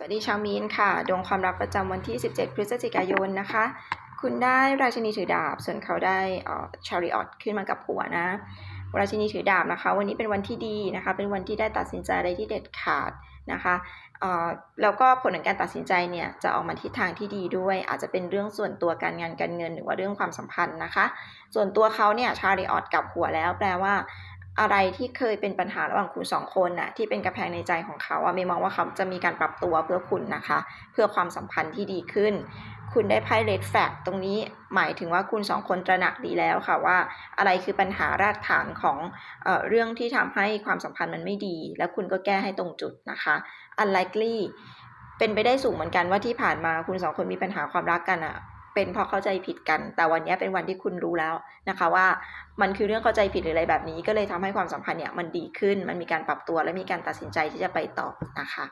สวัสดีชาวมีนค่ะ ดวงความรักประจำวันที่ 17 พฤศจิกายนนะคะ คุณได้ราชินีถือดาบ ส่วนเขาได้ชาริออตขึ้นมากับหัวนะ ราชินีถือดาบนะคะ วันนี้เป็นวันที่ดีนะคะ เป็นวันที่ได้ตัดสินใจอะไรที่เด็ดขาดนะคะเออแล้วก็ผลของการตัดสินใจเนี่ยจะออกมาทิศทางที่ดีด้วย อาจจะเป็นเรื่องส่วนตัวการงานการเงิน หรือว่าเรื่องความสัมพันธ์นะคะ ส่วนตัวเขาเนี่ยชาริออตกับหัวแล้ว แปลว่า อะไรที่เคยเป็นปัญหาระหว่างคุณสองคนน่ะที่เป็นกระแพงในใจของเขาอะเมย์มองว่าเขาจะมีการปรับตัวเพื่อคุณนะคะ เพื่อความสัมพันธ์ที่ดีขึ้น คุณได้ไพ่เลดแฟกตรงนี้หมายถึงว่าคุณสองคนตระหนักดีแล้วค่ะว่า อะไรคือปัญหารากฐานของเอเรื่องที่ทำให้ความสัมพันธ์มันไม่ดี แล้วคุณก็แก้ให้ตรงจุดนะคะ unlikely เป็นไปได้สูงเหมือนกันว่าที่ผ่านมาคุณสองคนมีปัญหาความรักกันอะ เป็นเพราะเข้าใจผิดกัน แต่วันนี้เป็นวันที่คุณรู้แล้วนะคะว่ามันคือเรื่องเข้าใจผิดหรืออะไรแบบนี้ ก็เลยทำให้ความสัมพันธ์เนี่ยมันดีขึ้น มันมีการปรับตัวและมีการตัดสินใจที่จะไปต่อนะคะ